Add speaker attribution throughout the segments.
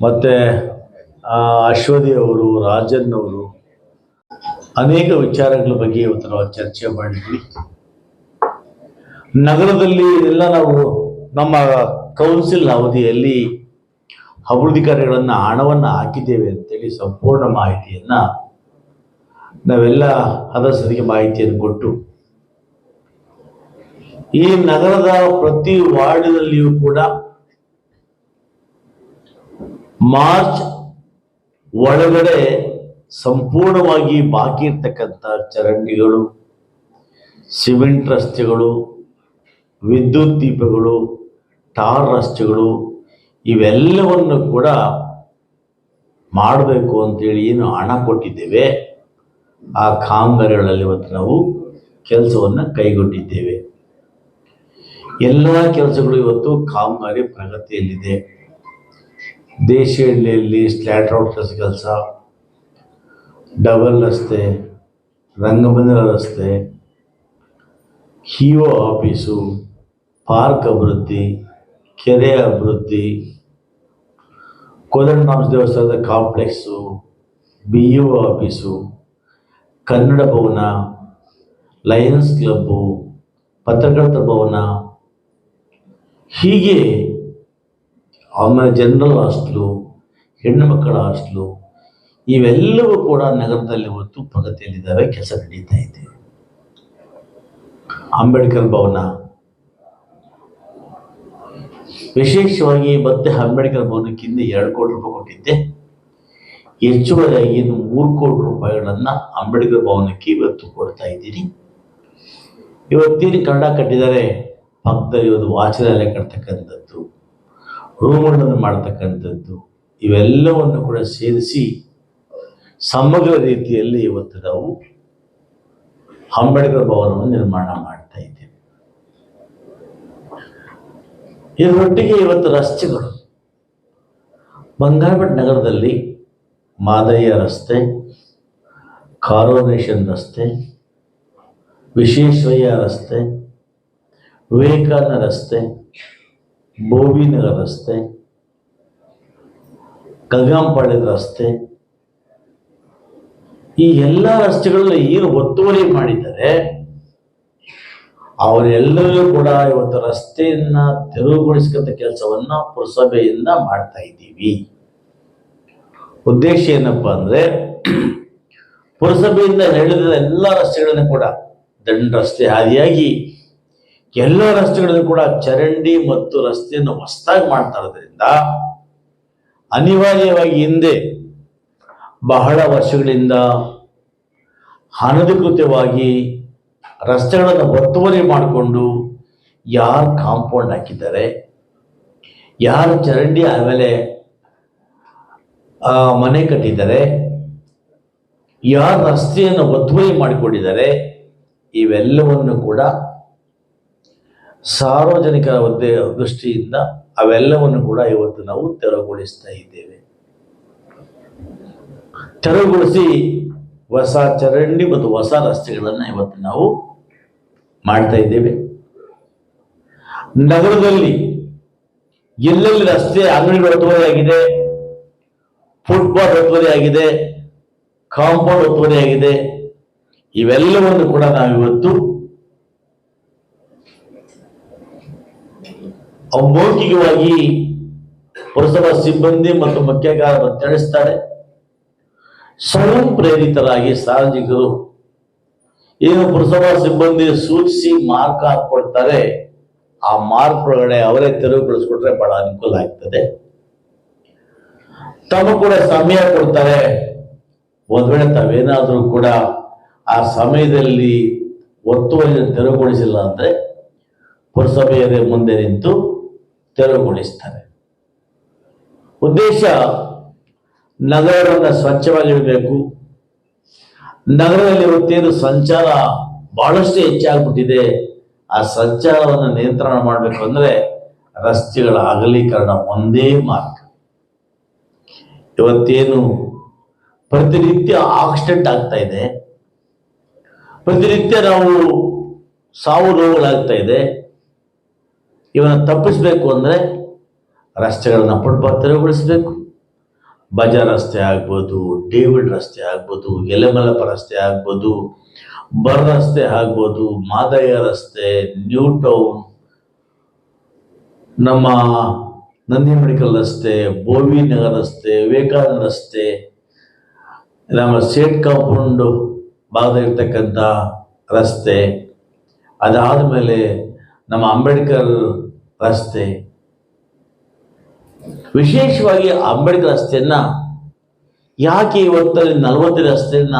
Speaker 1: ಮತ್ತು ಅಶ್ವತಿ ಅವರು ರಾಜನ್ ಅವರು ಅನೇಕ ವಿಚಾರಗಳ ಬಗ್ಗೆ ಇವತ್ತು ನಾವು ಚರ್ಚೆ ಮಾಡಿದ್ವಿ. ನಗರದಲ್ಲಿ ಎಲ್ಲ ನಾವು ನಮ್ಮ ಕೌನ್ಸಿಲ್ ಅವಧಿಯಲ್ಲಿ ಅಭಿವೃದ್ಧಿ ಕಾರ್ಯಗಳನ್ನು, ಹಣವನ್ನು ಹಾಕಿದ್ದೇವೆ ಅಂತೇಳಿ ಸಂಪೂರ್ಣ ಮಾಹಿತಿಯನ್ನು ನಾವೆಲ್ಲ ಸದಸ್ಯರಿಗೆ ಮಾಹಿತಿಯನ್ನು ಕೊಟ್ಟು, ಈ ನಗರದ ಪ್ರತಿ ವಾರ್ಡಿನಲ್ಲಿಯೂ ಕೂಡ ಮಾರ್ಚ್ ಒಳಗಡೆ ಸಂಪೂರ್ಣವಾಗಿ ಬಾಕಿ ಇರ್ತಕ್ಕಂಥ ಚರಂಡಿಗಳು, ಸಿಮೆಂಟ್ ರಸ್ತೆಗಳು, ವಿದ್ಯುತ್ ದೀಪಗಳು, ಟಾರ್ ರಸ್ತೆಗಳು, ಇವೆಲ್ಲವನ್ನು ಕೂಡ ಮಾಡಬೇಕು ಅಂತೇಳಿ ಏನು ಹಣ ಕೊಟ್ಟಿದ್ದೇವೆ. ಆ ಕಾಮಗಾರಿಗಳಲ್ಲಿ ಇವತ್ತು ನಾವು ಕೆಲಸವನ್ನು ಕೈಗೊಂಡಿದ್ದೇವೆ. ಎಲ್ಲ ಕೆಲಸಗಳು ಇವತ್ತು ಕಾಮಗಾರಿ ಪ್ರಗತಿಯಲ್ಲಿದೆ. ದೇಶಿಹಳ್ಳಿಯಲ್ಲಿ ಸ್ಲ್ಯಾಟ್ ರೋಡ್ಸ್ ಕೆಲಸ, ಡಬಲ್ ರಸ್ತೆ, ರಂಗಮಂದಿರ ರಸ್ತೆ ಹಿಒ ಆಫೀಸು, ಪಾರ್ಕ್ ಅಭಿವೃದ್ಧಿ, ಕೆರೆ ಅಭಿವೃದ್ಧಿ ಕೋದಂಡರಾಮ ದೇವಸ್ಥಾನದ complex, B U office, Kannada Bhavana, Lions club ಪತ್ರಕರ್ತ ಭವನ. ಹೀಗೆ ಆಮೇಲೆ ಜನರಲ್ ಹಾಸ್ಟ್ಲು, ಹೆಣ್ಣು ಮಕ್ಕಳ ಹಾಸ್ಟ್ಲು, ಇವೆಲ್ಲವೂ ಕೂಡ ನಗರದಲ್ಲಿ ಹೊತ್ತು ಪ್ರಗತಿಯಲ್ಲಿದ್ದಾವೆ, ಕೆಲಸ ನಡೀತಾ ಇದೆ. ಅಂಬೇಡ್ಕರ್ ಭವನ. ವಿಶೇಷವಾಗಿ ಮತ್ತೆ ಅಂಬೇಡ್ಕರ್ ಭವನಕ್ಕಿಂತ ಎರಡು ಕೋಟಿ ರೂಪಾಯಿ ಕೊಟ್ಟಿದ್ದೆ. ಹೆಚ್ಚುವರಿಯಾಗಿ ಮೂರು ಕೋಟಿ ರೂಪಾಯಿಗಳನ್ನು ಅಂಬೇಡ್ಕರ್ ಭವನಕ್ಕೆ ಇವತ್ತು ಕೊಡ್ತಾ ಇದ್ದೀನಿ. ಇವತ್ತೇನು ಕನ್ನಡ ಕಟ್ಟಿದ್ದಾರೆ. ಪಕ್ಕದಲ್ಲಿ ಒಂದು ವಾಚನಾಲಯ ಕಟ್ತಕ್ಕಂಥದ್ದು. ರೂಮ್ಗಳನ್ನು ಮಾಡ್ತಕ್ಕಂಥದ್ದು, ಇವೆಲ್ಲವನ್ನು ಕೂಡ ಸೇರಿಸಿ ಸಮಗ್ರ ರೀತಿಯಲ್ಲಿ ಇವತ್ತು ನಾವು ಅಂಬೇಡ್ಕರ್ ಭವನವನ್ನು ನಿರ್ಮಾಣ ಮಾಡ್ತಾ ಇದ್ದೇವೆ. ಇದರೊಟ್ಟಿಗೆ ಇವತ್ತು ರಸ್ತೆಗಳು, ಬಂಗಾರಪೇಟೆ ನಗರದಲ್ಲಿ ಮಾದಯ್ಯ ರಸ್ತೆ ಕಾರೋನೇಷನ್ ರಸ್ತೆ, ವಿಶ್ವೇಶ್ವರಯ್ಯ ರಸ್ತೆ, ವಿವೇಕಾನಂದ ರಸ್ತೆ ಬೋವಿನಗರ ರಸ್ತೆ ಗಂಗಾಂಪಾಳ್ಯದ ರಸ್ತೆ, ಈ ಎಲ್ಲ ರಸ್ತೆಗಳನ್ನ ಏನು ಒತ್ತುವರಿ ಮಾಡಿದ್ದಾರೆ ಅವರೆಲ್ಲರೂ ಕೂಡ ಇವತ್ತು ರಸ್ತೆಯನ್ನ ತೆರವುಗೊಳಿಸತಕ್ಕ ಕೆಲಸವನ್ನ ಪುರಸಭೆಯಿಂದ ಮಾಡ್ತಾ ಇದ್ದೀವಿ. ಉದ್ದೇಶ ಏನಪ್ಪಾ ಅಂದ್ರೆ, ಪುರಸಭೆಯಿಂದ ಹೇಳಿದ ಎಲ್ಲ ರಸ್ತೆಗಳನ್ನ ಕೂಡ ದಂಡ ರಸ್ತೆ ಆದಿಯಾಗಿ ಎಲ್ಲ ರಸ್ತೆಗಳಲ್ಲೂ ಕೂಡ ಚರಂಡಿ ಮತ್ತು ರಸ್ತೆಯನ್ನು ಹೊಸದಾಗಿ ಮಾಡ್ತಾ ಇರೋದ್ರಿಂದ ಅನಿವಾರ್ಯವಾಗಿ ಹಿಂದೆ ಬಹಳ ವರ್ಷಗಳಿಂದ ಅನಧಿಕೃತವಾಗಿ ರಸ್ತೆಗಳನ್ನು ಒತ್ತುವರಿ ಮಾಡಿಕೊಂಡು ಯಾರು ಕಾಂಪೌಂಡ್ ಹಾಕಿದ್ದಾರೆ, ಯಾರು ಚರಂಡಿ ಆಮೇಲೆ ಮನೆ ಕಟ್ಟಿದ್ದಾರೆ, ಯಾರು ರಸ್ತೆಯನ್ನು ಒತ್ತುವರಿ ಮಾಡಿಕೊಂಡಿದ್ದಾರೆ, ಇವೆಲ್ಲವನ್ನು ಕೂಡ ಸಾರ್ವಜನಿಕರ ಉದ್ದೇ ದೃಷ್ಟಿಯಿಂದ ಅವೆಲ್ಲವನ್ನು ಕೂಡ ಇವತ್ತು ನಾವು ತೆರವುಗೊಳಿಸ್ತಾ ಇದ್ದೇವೆ. ತೆರವುಗೊಳಿಸಿ ಹೊಸ ಚರಂಡಿ ಮತ್ತು ಹೊಸ ರಸ್ತೆಗಳನ್ನು ಇವತ್ತು ನಾವು ಮಾಡ್ತಾ ಇದ್ದೇವೆ. ನಗರದಲ್ಲಿ ಎಲ್ಲೆಲ್ಲಿ ರಸ್ತೆ ಅಂಗಡಿಗಳು ಒತ್ತುವರಿ ಫುಟ್ಬಾಲ್ ಫುಟ್ಪಾತ್ ಒತ್ತುವರಿ ಆಗಿದೆ ಕಾಂಪೌಂಡ್ ಒತ್ತುವರಿ ಆಗಿದೆ, ಇವೆಲ್ಲವನ್ನು ಕೂಡ ನಾವಿವತ್ತು ಅಮೌಖಿಕವಾಗಿ ಪುರಸಭಾ ಸಿಬ್ಬಂದಿ ಮತ್ತು ಮುಖ್ಯಗಾರರು ತಿಳಿಸ್ತಾರೆ. ಸ್ವಯಂ ಪ್ರೇರಿತರಾಗಿ ಸಾರ್ವಜನಿಕರು ಏನು ಪುರಸಭಾ ಸಿಬ್ಬಂದಿ ಸೂಚಿಸಿ ಮಾರ್ಕ್ ಹಾಕೊಳ್ತಾರೆ ಆ ಮಾರ್ಕ್ ಒಳಗಡೆ ಅವರೇ ತೆರವುಗೊಳಿಸ್ಕೊಟ್ರೆ ಬಹಳ ಅನುಕೂಲ ಆಗ್ತದೆ. ತಮ್ಮ ಕೂಡ ಸಮಯ ಕೊಡ್ತಾರೆ. ಒಂದ್ ವೇಳೆ ತಾವೇನಾದ್ರೂ ಕೂಡ ಆ ಸಮಯದಲ್ಲಿ ಒತ್ತುವರಿ ತೆರವುಗೊಳಿಸಿಲ್ಲ ಅಂದ್ರೆ ಪುರಸಭೆಯರೇ ಮುಂದೆ ನಿಂತು ತೆರವುಗೊಳಿಸ್ತಾರೆ. ಉದ್ದೇಶ, ನಗರವನ್ನು ಸ್ವಚ್ಛವಾಗಿಡಬೇಕು ನಗರದಲ್ಲಿ ಇವತ್ತೇನು ಸಂಚಾರ ಬಹಳಷ್ಟು ಹೆಚ್ಚಾಗ್ಬಿಟ್ಟಿದೆ. ಆ ಸಂಚಾರವನ್ನು ನಿಯಂತ್ರಣ ಮಾಡಬೇಕು ಅಂದ್ರೆ ರಸ್ತೆಗಳ ಅಗಲೀಕರಣ ಒಂದೇ ಮಾರ್ಗ. ಇವತ್ತೇನು ಪ್ರತಿನಿತ್ಯ ಆಕ್ಸಿಡೆಂಟ್ ಆಗ್ತಾ ಇದೆ. ಪ್ರತಿನಿತ್ಯ ನಾವು ಸಾವು ನೋವುಗಳಾಗ್ತಾ ಇದೆ. ಇವನ್ನ ತಪ್ಪಿಸ್ಬೇಕು ಅಂದ್ರೆ ರಸ್ತೆಗಳನ್ನ ಫುಟ್ಪಾತ್ ತೆರವುಗೊಳಿಸಬೇಕು ಬಜಾರ್ ರಸ್ತೆ ಆಗ್ಬೋದು, ಡೇವಿಡ್ ರಸ್ತೆ ಆಗ್ಬೋದು ಎಲೆಮಲಪ ರಸ್ತೆ ಆಗ್ಬೋದು ಬರ್ ರಸ್ತೆ ಆಗ್ಬೋದು, ಮಾದಯ್ಯ ರಸ್ತೆ ನ್ಯೂ ಟೌನ್ ನಮ್ಮ ನಂದಿ ಮೆಡಿಕಲ್ ರಸ್ತೆ, ಬೋವಿ ನಗರ ರಸ್ತೆ, ವಿವೇಕಾನಂದ ರಸ್ತೆ, ನಮ್ಮ ಸೇಟ್ ಕಾಂಪೌಂಡ್ ಭಾಗದಲ್ಲಿರ್ತಕ್ಕಂಥ ರಸ್ತೆ. ಅದಾದ ಮೇಲೆ ನಮ್ಮ ಅಂಬೇಡ್ಕರ್ ರಸ್ತೆ. ವಿಶೇಷವಾಗಿ ಅಂಬೇಡ್ಕರ್ ರಸ್ತೆಯನ್ನ ಯಾಕೆ ಇವತ್ತಲ್ಲಿ ನಲವತ್ತು ರಸ್ತೆಯನ್ನ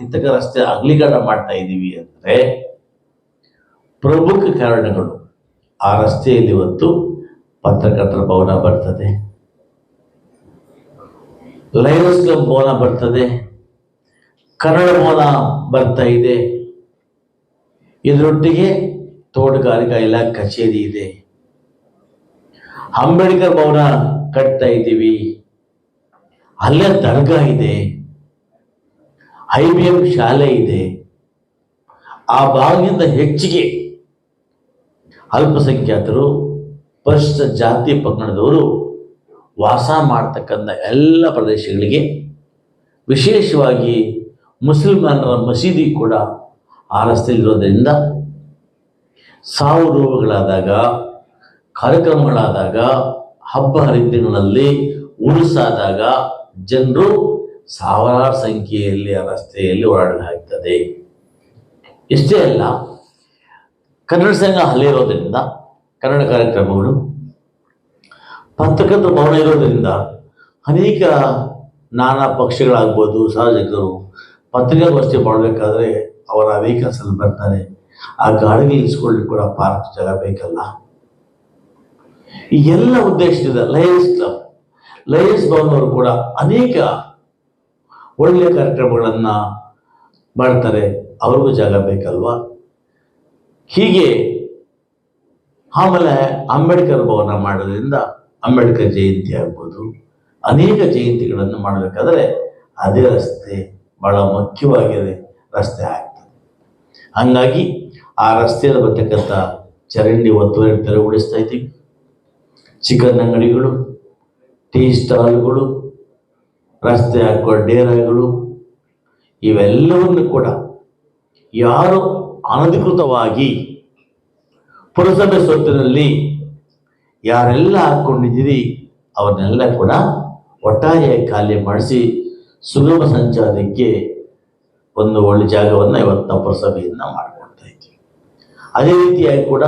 Speaker 1: ಇತಕ ರಸ್ತೆ ಅಗಲೀಕರಣ ಮಾಡ್ತಾ ಇದ್ದೀವಿ ಅಂದ್ರೆ ಪ್ರಮುಖ ಕಾರಣಗಳು ಆ ರಸ್ತೆಯಲ್ಲಿ ಇವತ್ತು ಪತ್ರಕರ್ತರ ಭವನ ಬರ್ತದೆ. ಲಯನ್ಸ್ ಕ್ಲಬ್ ಭವನ ಬರ್ತದೆ. ಕನ್ನಡ ಭವನ ಬರ್ತಾ ಇದೆ. ಇದರೊಟ್ಟಿಗೆ ತೋಟಗಾರಿಕಾ ಇಲಾಖೆ ಕಚೇರಿ ಇದೆ. ಅಂಬೇಡ್ಕರ್ ಭವನ ಕಟ್ತಾ ಇದ್ದೀವಿ. ಅಲ್ಲೇ ದರ್ಗಾ ಇದೆ. ಐ ಬಿ ಎಂ ಶಾಲೆ ಇದೆ. ಆ ಭಾಗದಿಂದ ಹೆಚ್ಚಿಗೆ ಅಲ್ಪಸಂಖ್ಯಾತರು ಪರಿಶಿಷ್ಟ ಜಾತಿ ಪಂಗಡದವರು ವಾಸ ಮಾಡ್ತಕ್ಕಂಥ ಎಲ್ಲ ಪ್ರದೇಶಗಳಿಗೆ ವಿಶೇಷವಾಗಿ ಮುಸಲ್ಮಾನರ ಮಸೀದಿ ಕೂಡ ಆ ರಸ್ತೆಯಲ್ಲಿರೋದ್ರಿಂದ ಸಾವು ನೋವುಗಳಾದಾಗ ಕಾರ್ಯಕ್ರಮಗಳಾದಾಗ, ಹಬ್ಬ ಹರಿದಿನಗಳಲ್ಲಿ ಉರುಸಾದಾಗ ಜನರು ಸಾವಿರಾರು ಸಂಖ್ಯೆಯಲ್ಲಿ ಆ ರಸ್ತೆಯಲ್ಲಿ ಓಡಾಡಲಾಗ್ತದೆ. ಇಷ್ಟೇ ಅಲ್ಲ, ಕನ್ನಡ ಸಂಘ ಅಲ್ಲಿರೋದ್ರಿಂದ ಕನ್ನಡ ಕಾರ್ಯಕ್ರಮಗಳು ಪತ್ರಕರ್ತರ ಭವನ ಇರೋದ್ರಿಂದ ಅನೇಕ ನಾನಾ ಪಕ್ಷಗಳಾಗ್ಬೋದು, ಸಾರ್ವಜನಿಕರು ಪತ್ರಿಕಾಗೋಷ್ಠಿ ಮಾಡಬೇಕಾದ್ರೆ ಅವರ ವೆಹಿಕಲ್ಸಲ್ಲಿ ಬರ್ತಾರೆ. ಆ ಗಾಡಿಗೆ ಇಳಿಸ್ಕೊಳ್ಳಿಕ್ಕೆ ಕೂಡ ಪಾರ್ಕ್ ಜಾಗ ಬೇಕಲ್ಲ. ಈ ಎಲ್ಲ ಉದ್ದೇಶದಿಂದ ಲಯನ್ಸ್ ಕ್ಲಬ್ ಲಯನ್ಸ್ ಭವನ್ ಅವರು ಕೂಡ ಅನೇಕ ಒಳ್ಳೆಯ ಕಾರ್ಯಕ್ರಮಗಳನ್ನ ಮಾಡ್ತಾರೆ. ಅವ್ರಿಗೂ ಜಾಗ ಬೇಕಲ್ವಾ? ಹೀಗೆ ಆಮೇಲೆ ಅಂಬೇಡ್ಕರ್ ಭವನ ಮಾಡೋದ್ರಿಂದ ಅಂಬೇಡ್ಕರ್ ಜಯಂತಿ ಆಗ್ಬೋದು. ಅನೇಕ ಜಯಂತಿಗಳನ್ನು ಮಾಡಬೇಕಾದ್ರೆ ಅದೇ ರಸ್ತೆ ಬಹಳ ಮುಖ್ಯವಾಗಿದೆ. ರಸ್ತೆ ಆಗ್ತದೆ. ಹಂಗಾಗಿ ಆ ರಸ್ತೆಯಲ್ಲಿ ಬರ್ತಕ್ಕಂಥ ಚರಂಡಿ ಒತ್ತುವರಿ ತೆರವುಗೊಳಿಸ್ತಾ ಇದ್ದೀವಿ. ಚಿಕನ್ ಅಂಗಡಿಗಳು ಟೀ ಸ್ಟಾಲ್ಗಳು, ರಸ್ತೆ ಹಾಕುವ ಡೇರಾಗಳು, ಇವೆಲ್ಲವನ್ನು ಕೂಡ ಯಾರು ಅನಧಿಕೃತವಾಗಿ ಪುರಸಭೆ ಸ್ವತ್ತಿನಲ್ಲಿ ಯಾರೆಲ್ಲ ಹಾಕ್ಕೊಂಡಿದ್ದೀರಿ ಅವನ್ನೆಲ್ಲ ಕೂಡ ಒಟ್ಟಾರೆ ಖಾಲಿ ಮಾಡಿಸಿ ಸುಗಮ ಸಂಚಾರಕ್ಕೆ ಒಂದು ಒಳ್ಳೆ ಜಾಗವನ್ನು ಇವತ್ತು ನಾವು ಪುರಸಭೆಯನ್ನು ಮಾಡಿಕೊಡ್ತಾ ಇದ್ದೀವಿ. ಅದೇ ರೀತಿಯಾಗಿ ಕೂಡ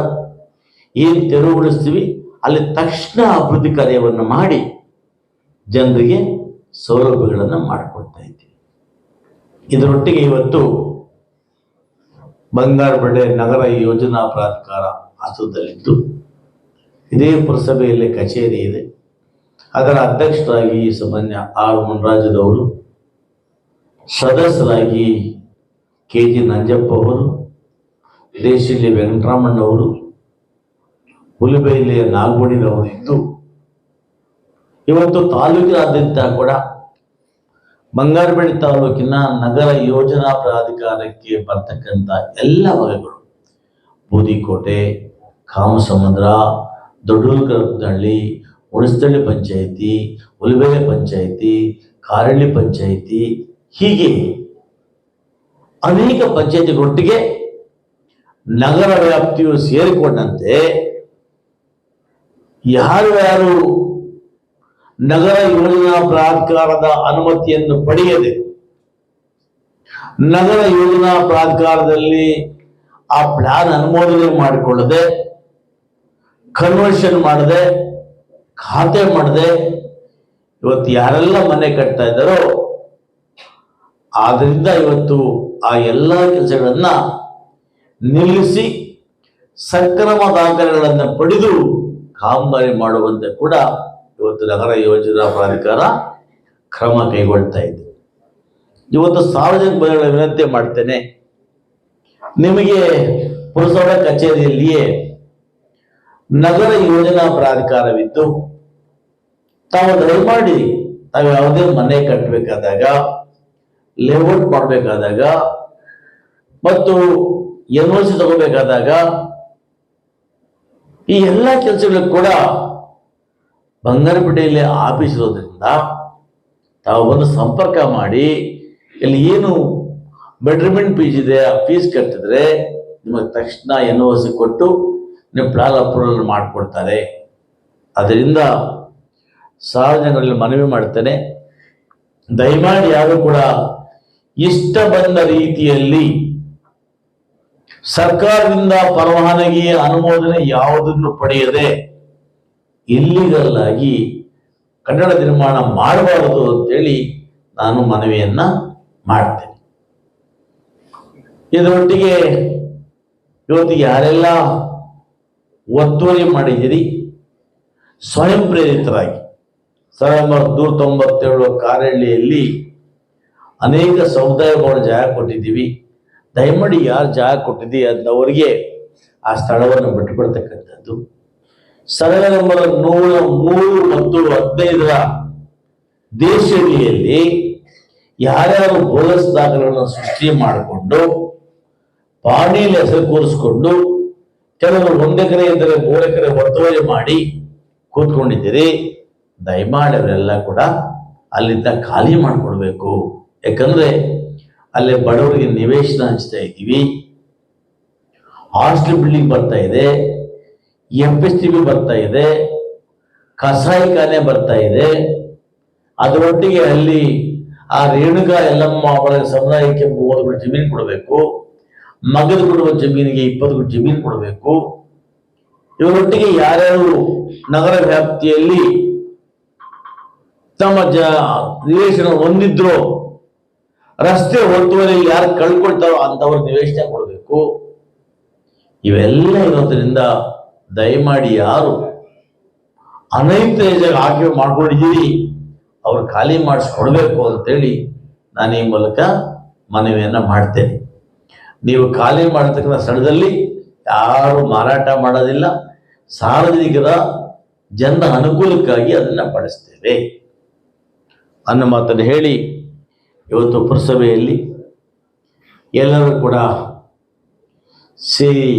Speaker 1: ಏನು ತೆರವುಗೊಳಿಸ್ತೀವಿ? ಅಲ್ಲಿ ತಕ್ಷಣ ಅಭಿವೃದ್ಧಿ ಕಾರ್ಯವನ್ನು ಮಾಡಿ ಜನರಿಗೆ ಸೌಲಭ್ಯಗಳನ್ನು ಮಾಡಿಕೊಡ್ತಾ ಇದ್ದೀವಿ. ಇದರೊಟ್ಟಿಗೆ ಇವತ್ತು ಬಂಗಾರಪೇಟೆ ನಗರ ಯೋಜನಾ ಪ್ರಾಧಿಕಾರ ಅಸ್ತಿತ್ವದಲ್ಲಿದ್ದು ಇದೇ ಪುರಸಭೆಯಲ್ಲಿ ಕಚೇರಿ ಇದೆ. ಅದರ ಅಧ್ಯಕ್ಷರಾಗಿ ಈ ಸಾಮಾನ್ಯ ಆರ್ ಮುನ್ರಾಜದವರು ಸದಸ್ಯರಾಗಿ ಕೆ ಜಿ ನಂಜಪ್ಪ ಅವರು ದೇಶಿಲಿ ವೆಂಕಟರಾಮಣ್ಣವರು ಹುಲಿಬೈಲಿಯ ಇದ್ದು ಇವತ್ತು ತಾಲೂಕಿನಾದ್ಯಂತ ಕೂಡ ಬಂಗಾರಪೇಟೆ ತಾಲೂಕಿನ ನಗರ ಯೋಜನಾ ಪ್ರಾಧಿಕಾರಕ್ಕೆ ಬರ್ತಕ್ಕಂಥ ಎಲ್ಲ ವರ್ಗಗಳು ಬೂದಿಕೋಟೆ, ಕಾಮಸಮುದ್ರ ದೊಡ್ಡೂರುಕರಪನಹಳ್ಳಿ ಉಣಸ್ತಳ್ಳಿ ಪಂಚಾಯಿತಿ ಉಲಿಬೆಲೆ ಪಂಚಾಯಿತಿ, ಕಾರಳ್ಳಿ ಪಂಚಾಯಿತಿ, ಹೀಗೆ ಅನೇಕ ಪಂಚಾಯಿತಿಗಳೊಟ್ಟಿಗೆ ನಗರ ವ್ಯಾಪ್ತಿಯು ಸೇರಿಕೊಂಡಂತೆ ಯಾರು ಯಾರು ನಗರ ಯೋಜನಾ ಪ್ರಾಧಿಕಾರದ ಅನುಮತಿಯನ್ನು ಪಡೆಯದೆ ನಗರ ಯೋಜನಾ ಪ್ರಾಧಿಕಾರದಲ್ಲಿ ಆ ಪ್ಲಾನ್ ಅನುಮೋದನೆ ಮಾಡಿಕೊಳ್ಳದೆ ಕನ್ವರ್ಷನ್ ಮಾಡದೆ, ಖಾತೆ ಮಾಡದೆ ಇವತ್ತು ಯಾರೆಲ್ಲ ಮನೆ ಕಟ್ತಾ ಇದ್ದಾರೋ, ಆದ್ರಿಂದ ಇವತ್ತು ಆ ಎಲ್ಲ ಕೆಲಸಗಳನ್ನ ನಿಲ್ಲಿಸಿ, ಸಕ್ರಮ ದಾಖಲೆಗಳನ್ನು ಪಡೆದು ಕಾಮಗಾರಿ ಮಾಡುವಂತೆ ಕೂಡ ಇವತ್ತು ನಗರ ಯೋಜನಾ ಪ್ರಾಧಿಕಾರ ಕ್ರಮ ಕೈಗೊಳ್ತಾ ಇದೆ. ಇವತ್ತು ಸಾರ್ವಜನಿಕ ಬಂದ ವಿನಂತಿ ಮಾಡ್ತೇನೆ. ನಿಮಗೆ ಪುರಸಭೆ ಕಚೇರಿಯಲ್ಲಿಯೇ ನಗರ ಯೋಜನಾ ಪ್ರಾಧಿಕಾರವಿದ್ದು, ತಾವು ದಯಮಾಡಿ ತಾವು ಯಾವುದೇ ಮನೆ ಕಟ್ಟಬೇಕಾದಾಗ ಲೇಔಟ್ ಮಾಡಬೇಕಾದಾಗ, ಮತ್ತು ಎನ್ ಸಿ ತಗೋಬೇಕಾದಾಗ ಈ ಎಲ್ಲ ಕೆಲಸಗಳು ಕೂಡ ಬಂಗಾರಪೇಟೆಯಲ್ಲಿ ಆಫೀಸ್ ತಾವು ಬಂದು ಸಂಪರ್ಕ ಮಾಡಿ, ಇಲ್ಲಿ ಏನು ಬೆಟ್ರ್ಮೆಂಟ್ ಫೀಸ್ ಇದೆ ಆ ಫೀಸ್ ಕಟ್ಟಿದ್ರೆ ನಿಮಗೆ ತಕ್ಷಣ ಎನ್ ಕೊಟ್ಟು ನೀವು ಪ್ಲಾನ್ ಅಪ್ರೂವಲ್ ಮಾಡಿಕೊಡ್ತಾರೆ. ಅದರಿಂದ ಸಾರ್ವಜನಿಕರಲ್ಲಿ ಮನವಿ ಮಾಡ್ತೇನೆ. ದಯಮಾಡಿ ಯಾರು ಕೂಡ ಇಷ್ಟ ಬಂದ ರೀತಿಯಲ್ಲಿ ಸರ್ಕಾರದಿಂದ ಪರವಾನಗಿ ಅನುಮೋದನೆ ಯಾವುದನ್ನು ಪಡೆಯದೆ ಇಲ್ಲಿಗಲ್ಲಾಗಿ ಕನ್ನಡ ನಿರ್ಮಾಣ ಮಾಡಬಾರದು ಅಂತೇಳಿ ನಾನು ಮನವಿಯನ್ನ ಮಾಡ್ತೇನೆ. ಇದರೊಟ್ಟಿಗೆ ಇವತ್ತಿಗೆ ಯಾರೆಲ್ಲ ಒತ್ತುವರಿ ಮಾಡಿದ್ದೀರಿ, ಸ್ವಯಂ ಪ್ರೇರಿತರಾಗಿ. ಸಾವಿರದ ಒಂಬೈನೂರ ತೊಂಬತ್ತೇಳು ಕಾರಳ್ಳಿಯಲ್ಲಿ ಅನೇಕ ಸಮುದಾಯ ಭವನ ಜಾಗ ಕೊಟ್ಟಿದ್ದೀವಿ. ದಯಮಾಡಿ ಯಾರು ಜಾಗ ಕೊಟ್ಟಿದ್ದೀವಿ ಅಂದವರಿಗೆ ಆ ಸ್ಥಳವನ್ನು ಬಿಟ್ಟುಕೊಡ್ತಕ್ಕಂಥದ್ದು. ಸರಳ ನಂಬರ್ ನೂರ ಮೂರು ಮತ್ತು ಹದಿನೈದರ ದೇಶವಿಯಲ್ಲಿ ಯಾರ್ಯಾರು ಬೋಲಸ್ ದಾಖಲೆಗಳನ್ನು ಸೃಷ್ಟಿ ಮಾಡಿಕೊಂಡು, ಪಾಣಿಯಲ್ಲಿ ಹೆಸರು ಕೂರಿಸ್ಕೊಂಡು, ಕೆಲವರು ಒಂದೆಕರೆ ಎಂದರೆ ಇದ್ದರೆ ಮೂರು ಎಕರೆ ಒತ್ತುವರಿ ಮಾಡಿ ಕೂತ್ಕೊಂಡಿದ್ದೀರಿ, ದಯಮಾಡಿ ಅವರೆಲ್ಲ ಕೂಡ ಅಲ್ಲಿಂದ ಖಾಲಿ ಮಾಡಿಕೊಡ್ಬೇಕು. ಯಾಕಂದ್ರೆ ಅಲ್ಲಿ ಬಡವರಿಗೆ ನಿವೇಶನ ಹಂಚ್ತಾ ಇದ್ದೀವಿ. ಹಾಸ್ಟೆಲ್ ಬಿಲ್ಡಿಂಗ್ ಬರ್ತಾ ಇದೆ. ಎಫ್ ಎಸ್ ಟಿ ಬಿ ಬರ್ತಾ ಇದೆ. ಕಸಾಯಿಖಾನೆ ಬರ್ತಾ ಇದೆ. ಅದರೊಟ್ಟಿಗೆ ಅಲ್ಲಿ ಆ ರೇಣುಕಾ ಎಲ್ಲಮ್ಮ ಅವರ ಸಮುದಾಯಕ್ಕೆ ಮೂವತ್ತು ಗುಂಟೆ ಜಮೀನು ಕೊಡಬೇಕು. ಮಗದ ಕೊಡುವ ಜಮೀನಿಗೆ ಇಪ್ಪತ್ತು ಗುಂಟೆ ಜಮೀನು ಕೊಡಬೇಕು. ಇವರೊಟ್ಟಿಗೆ ಯಾರ್ಯಾರು ನಗರ ವ್ಯಾಪ್ತಿಯಲ್ಲಿ ತಮ್ಮ ಜ, ನಿವೇಶನ ಹೊಂದಿದ್ರು ರಸ್ತೆ ಒತ್ತುವರಿಯಲ್ಲಿ ಯಾರು ಕಳ್ಕೊಳ್ತಾರೋ ಅಂತವ್ರ ನಿವೇಶನ ಕೊಡಬೇಕು. ಇವೆಲ್ಲ ಇರೋದ್ರಿಂದ ದಯಮಾಡಿ ಯಾರು ಅನೈತ ಜಾಗ ಆಕೆ ಮಾಡ್ಕೊಂಡಿದ್ದೀರಿ, ಅವ್ರು ಖಾಲಿ ಮಾಡಿಸ್ಕೊಡ್ಬೇಕು ಅಂತೇಳಿ ನಾನು ಈ ಮೂಲಕ ಮನವಿಯನ್ನ ಮಾಡ್ತೇನೆ. ನೀವು ಖಾಲಿ ಮಾಡತಕ್ಕಂಥ ಸ್ಥಳದಲ್ಲಿ ಯಾರು ಮಾರಾಟ ಮಾಡೋದಿಲ್ಲ. ಸಾರ್ವಜನಿಕರ ಜನರ ಅನುಕೂಲಕ್ಕಾಗಿ ಅದನ್ನ ಬಳಸ್ತೇವೆ. ಅನ್ನೋ ಮಾತನ್ನು ಹೇಳಿ ಇವತ್ತು ಪುರಸಭೆಯಲ್ಲಿ ಎಲ್ಲರೂ ಕೂಡ ಸೇರಿ